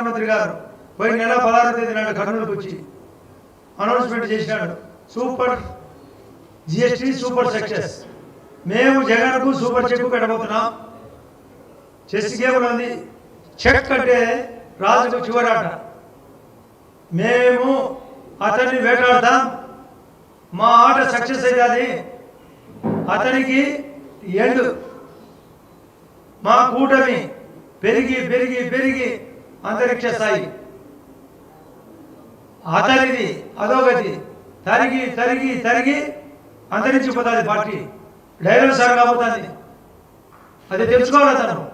ప్రధానమంత్రి గారు పోయిన నెల పదహారు తేదీ నాడు కర్నూలుకు వచ్చి అనౌన్స్మెంట్ చేసినాడు. సూపర్ జిఎస్టీ సూపర్ సక్సెస్ మేము జగన్కు సూపర్ చెక్ పెట్టబోతున్నాం. చెస్ గేమ్లో ఉంది. చెక్ అంటే రాజుకు చివరాట. మేము అతన్ని వేటాడతాం. మా ఆట సక్సెస్ అయ్యాలి అతనికి ఎండు. మా కూటమి పెరిగి పెరిగి పెరిగి అంతరిక్ష స్థాయి అతనిది అధోగతి. తరిగి తరిగి తరిగి అంతరించిపోతుంది పార్టీ. డైనోసార్ కాబోతుంది. అది తెలుసుకోవాలి అతను.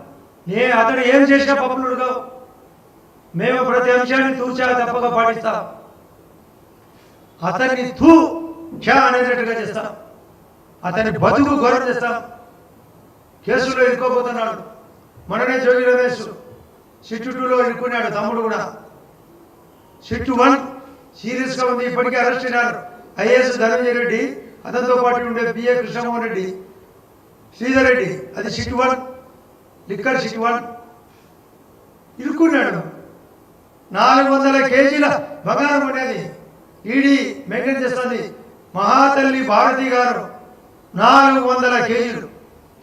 నే అతడు ఏం చేసినా పప్పులుడు కావు మేము ప్రతి అంశాన్ని తూచా తప్పక పాటిస్తాం. అతన్ని తూ క్షా అనేటట్టుగా చేస్తాం. అతని బతుకు గౌరవం చేస్తాం. కేసులో ఇరుక్కోబోతున్నాడు. మననే జోగి రమేష్. సిట్టు టూలో ఇరుక్కున్నాడు తమ్ముడు కూడా. షిట్టు వన్ సీరియస్గా ఉంది ఇప్పటికే అరెస్ట్ అయినారు ఐఏఎస్ ధనంజయ రెడ్డి అతనితో పాటు ఉండే పిఏ కృష్ణమోహన్ రెడ్డి శ్రీధర్ రెడ్డి అది SIT one liquor SIT one. ఇరుక్కున్నాడు. నాలుగు వందల కేజీల బంగారం అనేది ఈడీ మెయింటైన్ చేస్తుంది. మహాతల్లి భారతి గారు నాలుగు వందల కేజీలు.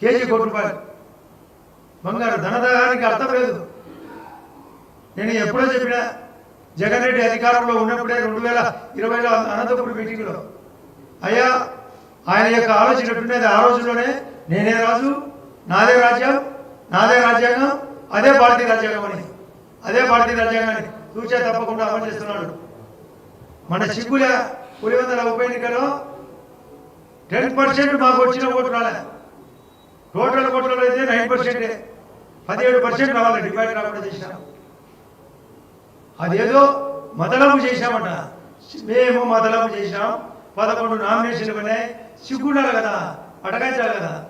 కేజీ కోటి రూపాయలు. బంగారు ధనదానికి అర్థం లేదు. నేను ఎప్పుడో చెప్పినా జగన్ రెడ్డి అధికారంలో ఉన్నప్పుడే రెండు వేల ఇరవైలో అనంతపురం మీటింగ్లో అయ్యా ఆయన యొక్క ఆలోచన ఎట్టుండేది ఆ రోజుల్లోనే నేనే రాజు నాదే రాజ్యం నాదే రాజ్యాంగం అదే భారతీయ రాజ్యాంగం అని. అదే భారతీయ రాజ్యాంగాన్ని చూచే తప్పకుండా అమలు చేస్తున్నాడు. మన సిగ్గుల వందల ఉప ఎన్నికలో టెన్ పర్సెంట్ మాకు వచ్చిన ఓట్లు రాలే. టోటల్ ఓట్లలో అయితే నైన్ పర్సెంటే. పదిహేడు పర్సెంట్ రావాలి డివైడ్ రాకుండా చేసినాం. అదేదో మదలము చేశామట. మేము మదలము చేశాం. పదకొండు నామినేషన్లు ఉన్నాయి. సిగ్గుండాలి కదా? అడగించాలి కదా?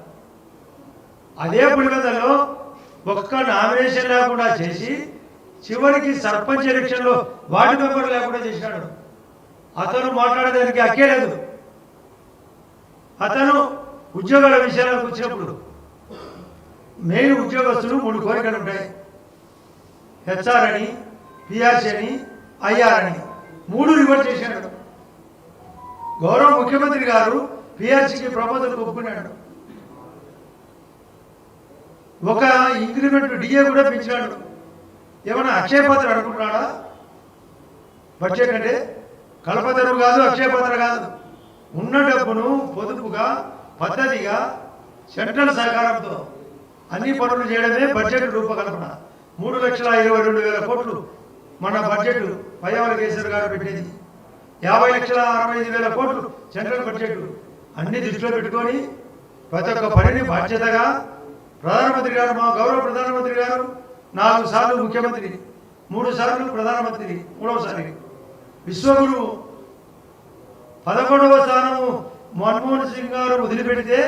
అదే పులివెందులలో ఒక్క నామినేషన్ లేకుండా చేసి చివరికి సర్పంచ్ ఎలక్షన్లో వార్డు మెంబర్ లేకుండా చేశాడు. అతను మాట్లాడేదానికి అక్కే లేదు. అతను ఉద్యోగాల విషయాలకు వచ్చినప్పుడు మెయిన్ ఉద్యోగస్తులు మూడు కోరికలు ఉంటాయి. హెచ్ఆర్ అని పిఆర్సీ అని ఐఆర్ అని మూడు రివర్ట్ చేశాడు. గౌరవ ముఖ్యమంత్రి గారు పిఆర్సీకి ప్రపోజల్ ఒప్పుకున్నాడు. ఒక ఇంక్రిమెంట్ డిఏ కూడా పెంచాడు. ఏమైనా అక్షయపాత్ర అనుకుంటున్నాడా? బడ్జెట్ అంటే కల్పతరు కాదు అక్షయపాత్ర కాదు. ఉన్న డబ్బును పొదుపుగా పద్ధతిగా సెంట్రల్ సహకారంతో అన్ని పనులు చేయడమే బడ్జెట్ రూపకల్పన. మూడు లక్షల ఇరవై రెండు వేల కోట్లు మన బడ్జెట్ పయ్యావల కేసీఆర్ గారు పెట్టేది. యాభై లక్షల అరవై ఐదు వేల కోట్లు సెంట్రల్ బడ్జెట్ అన్ని దృష్టిలో పెట్టుకొని ప్రతి ఒక్క పనిని బాధ్యతగా ప్రధానమంత్రి గారు మా గౌరవ ప్రధానమంత్రి గారు నాలుగు సార్లు ముఖ్యమంత్రి మూడు సార్లు ప్రధానమంత్రి మూడవసారి. విశ్వగురువు పదకొండవ స్థానము మన్మోహన్ సింగ్ గారు వదిలిపెడితే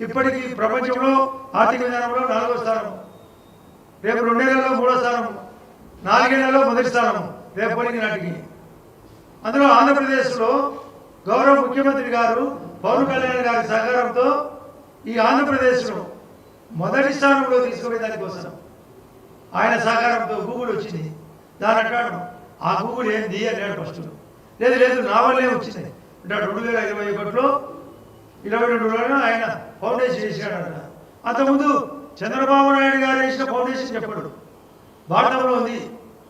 ఇప్పటికీ ప్రపంచంలో ఆర్థిక విధానంలో నాలుగో స్థానం రేపు రెండేళ్ళలో మూడో స్థానం నాలుగేళ్ళలో మొదటి స్థానం రేపటి నాటికి. అందులో ఆంధ్రప్రదేశ్లో గౌరవ ముఖ్యమంత్రి గారు పవన్ కళ్యాణ్ గారి సహకారంతో ఈ ఆంధ్రప్రదేశ్ను మొదటి స్థానంలో తీసుకునే దానికోసం ఆయన సహకారంతో గూగుల్ వచ్చింది. దాని అంటాడు ఆ గూగుల్ ఏంది? అన్నాడు ఫస్ట్. లేదు లేదు నా వల్లే వచ్చింది. అంటాడు రెండు వేల ఇరవై ఒకటిలో ఇరవై రెండులో ఆయన ఫౌండేషన్ చేశాడంట. అంతకుముందు చంద్రబాబు నాయుడు గారు వేసిన ఫౌండేషన్ చెప్పాడు. భారతంలో ఉంది